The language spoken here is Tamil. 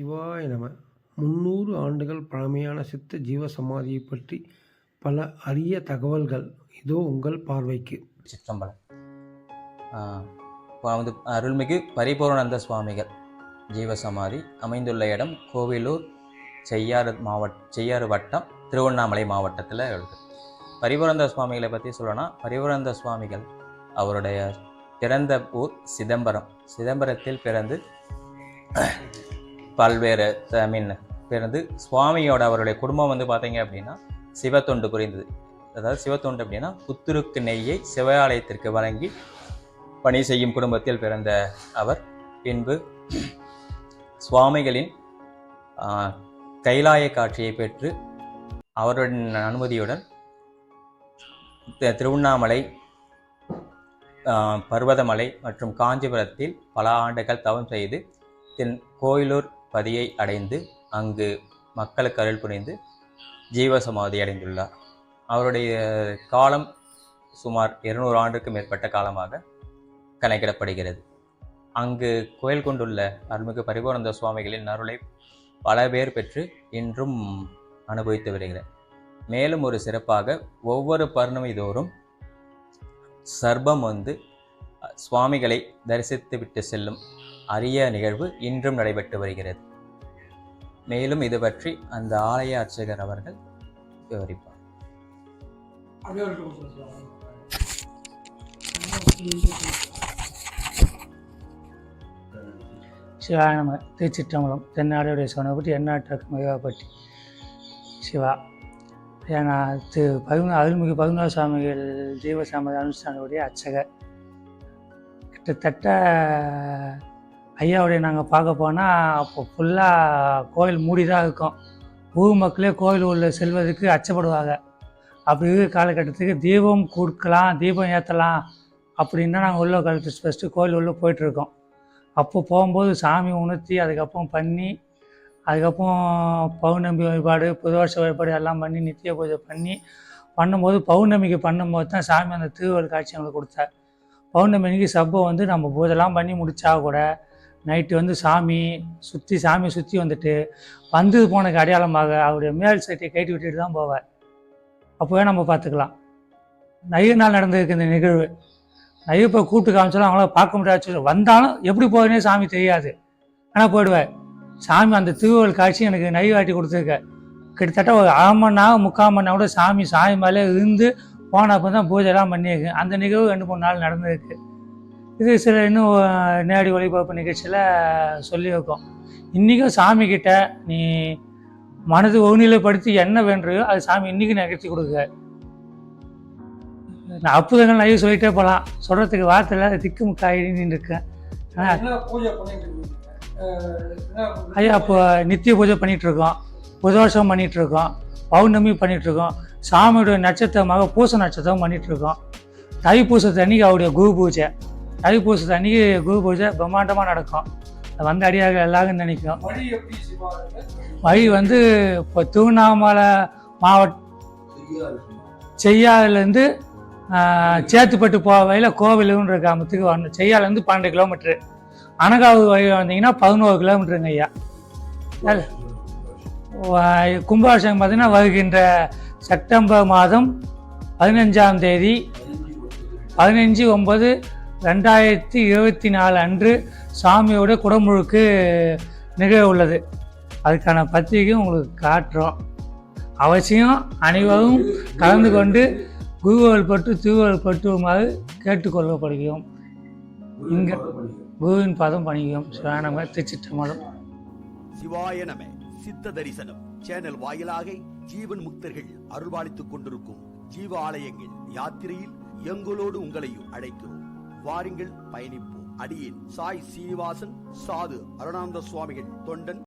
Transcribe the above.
சிவாய நம. முந்நூறு ஆண்டுகள் பழமையான சித்த ஜீவ சமாதியை பற்றி பல அரிய தகவல்கள் இதோ உங்கள் பார்வைக்கு. சிற்றம்பலம். இப்போ வந்து அருள்மிகு பரிபூர்ணானந்த சுவாமிகள். ஜீவசமாதி அமைந்துள்ள இடம் கோவிலூர் செய்யாறு மாவட்ட செய்யாறு வட்டம் திருவண்ணாமலை மாவட்டத்தில் இருக்குது பரிபூரணந்த சுவாமிகளை பற்றி சொல்லணும்னா பரிபூரணந்த சுவாமிகள் அவருடைய பிறந்த ஊர் சிதம்பரம். சிதம்பரத்தில் பிறந்து பல்வேறு ஐ மீன் பிறந்து சுவாமியோட அவருடைய குடும்பம் வந்து பார்த்தீங்க அப்படின்னா சிவத்தொண்டு புரிந்தது அதாவது சிவத்தொண்டு அப்படின்னா புத்துருக்கு நெய்யை சிவாலயத்திற்கு வழங்கி பணி செய்யும் குடும்பத்தில் பிறந்த அவர். பின்பு சுவாமிகளின் கைலாய காட்சியை பெற்று அவருடன் அனுமதியுடன் திருவண்ணாமலை பர்வதமலை மற்றும் காஞ்சிபுரத்தில் பல ஆண்டுகள் தவம் செய்து தென் கோயிலூர் பதியை அடைந்து அங்கு மக்களுக்கு அருள் புரிந்து ஜீவசமாதி அடைந்துள்ளார். அவருடைய காலம் சுமார் இருநூறு ஆண்டுக்கு மேற்பட்ட காலமாக கணக்கிடப்படுகிறது. அங்கு கோயில் கொண்டுள்ள அருள்மிகு பரிபூர்ணந்த சுவாமிகளின் அருளை பல பேர் பெற்று இன்றும் அனுபவித்து வருகிறார். மேலும் ஒரு சிறப்பாக ஒவ்வொரு பௌர்ணமி தோறும் வந்து சுவாமிகளை தரிசித்து விட்டு செல்லும் அரிய நிகழ்வு இன்றும் நடைபெற்று வருகிறது. மேலும் இது பற்றி அந்த ஆலய அர்ச்சகர் அவர்கள் விவரிப்பார். சிவாய திருச்சிற்றம்பலம் தென்னாடுடைய சோனப்பட்டி எண்ணாட்டு மகாபட்டி சிவா. ஏன்னா திரு பதிமூணு அருள்மிகு பதினோரு சுவாமிகள் ஜீவசாமி அனுஷ்டானுடைய அர்ச்சகர். கிட்டத்தட்ட ஐயாவுடைய நாங்கள் பார்க்க போனால் அப்போ ஃபுல்லாக கோயில் மூடி தான் இருக்கும். ஊர் மக்களே கோயில் உள்ள செல்வதற்கு அச்சப்படுவாங்க. அப்படி இருக்கிற காலகட்டத்துக்கு தீபம் கொடுக்கலாம் தீபம் ஏற்றலாம் அப்படின்னா நாங்கள் உள்ள கழுத்து ஃபஸ்ட்டு கோயில் உள்ளே போயிட்டுருக்கோம் அப்போ போகும்போது சாமி உணர்த்தி அதுக்கப்புறம் பண்ணி அதுக்கப்புறம் பௌர்ணமி வழிபாடு புதுவருஷ வழிபாடு எல்லாம் பண்ணி நித்திய பூஜை பண்ணி பண்ணும்போது பௌர்ணமிக்கு பண்ணும்போது தான் சாமி அந்த திருவள்ளுவர் காட்சி எங்களுக்கு கொடுத்தார். பௌர்ணமி அன்னைக்கு சப்பை வந்து நம்ம பூஜைலாம் பண்ணி முடித்தா கூட நைட்டு வந்து சாமி சுற்றி சாமி சுற்றி வந்துட்டு வந்து போனதுக்கு அடையாளமாக அவருடைய மேல் சட்டியை கைட்டு விட்டுட்டு தான் போவார். அப்போவே நம்ம பார்த்துக்கலாம். நைவு நாள் நடந்திருக்கு இந்த நிகழ்வு. நைவு இப்போ கூப்பிட்டு காமிச்சாலும் அவங்களால பார்க்க முடியாது. வந்தாலும் எப்படி போகுதுனே சாமி தெரியாது. ஆனால் போயிடுவேன் சாமி அந்த திருவள்ளுவர் காட்சி எனக்கு நைவு வாட்டி கொடுத்துருக்க கிட்டத்தட்ட ஒரு அரை மணி நேரம் முக்கால் மணி நேரம் கூட சாமி சாமி மேலே இருந்து போனப்போ தான் பூஜைலாம் பண்ணியிருக்கு. அந்த நிகழ்வு ரெண்டு மூணு நாள் நடந்திருக்கு. இது சில இன்னும் நேரடி ஒளிபரப்பு நிகழ்ச்சியில் சொல்லி வைக்கோம் இன்றைக்கும் சாமி கிட்ட நீ மனது ஒருநிலைப்படுத்தி என்ன வேண்டுறியோ அது சாமி இன்றைக்கி நிகழ்த்தி கொடுக்க நான் அற்புதங்கள் நிறைய சொல்லிட்டே போகலாம். சொல்கிறதுக்கு வார்த்தை இல்லை திக்கு முக்காயின்னு இருக்கேன் ஆனால் ஐயா இப்போ நித்திய பூஜை புதவசம் பண்ணிட்டு இருக்கோம். பௌர்ணமி பண்ணிட்டு இருக்கோம். சாமியோட நட்சத்திரமாக பூச நட்சத்திரம் பண்ணிட்டு இருக்கோம். தைப்பூசத்து அன்னைக்கு அவருடைய குரு பூஜை. தைப்பூசத்து அன்னைக்கு குரு பூஜை பிரம்மாண்டமாக நடக்கும். வந்து அடியாக எல்லாரும் நினைக்கும். வழி வந்து இப்போ திருவண்ணாமலை மாவட்ட செய்யாறுலேருந்து சேத்துப்பட்டு போக வழியில் கோவிலுன்ற கிராமத்துக்கு வரணும். செய்யாறுலேருந்து பன்னெண்டு கிலோமீட்ரு அனகாவு வழி வந்தீங்கன்னா பதினோரு கிலோமீட்டருங்க ஐயா. கும்பாபிஷேகம் பார்த்தீங்கன்னா வருகின்ற செப்டம்பர் மாதம் பதினஞ்சாம் தேதி பதினஞ்சு ஒம்பது ரெண்டாயிரத்தி இருபத்தி நாலு அன்று சாமியோட குடமுழுக்கு நிகழ உள்ளது. அதுக்கான பத்திரிகையும் உங்களுக்கு காட்டுறோம். அவசியம் அனைவரும் கலந்து கொண்டு குருவல் பட்டு திருவள் பட்டுமாறு கேட்டுக்கொள்ளப்படுகிறோம் இங்கே குருவின் பதம் பணிகிறோம். சிவானம திருச்சிற்றம்பலம். சிவாயனமே சித்த தரிசனம். சேனல் வாயிலாக ஜீவன் முக்தர்கள் அருள்வாளித்துக் கொண்டிருக்கும் ஜீவ ஆலயங்கள் யாத்திரையில் எங்களோடு உங்களையும் அழைக்கிறோம். வாருங்கள் பயணிப்போம். அடியேன். சாய் சீனிவாசன் சாது அருணானந்த சுவாமிகள் தொண்டன்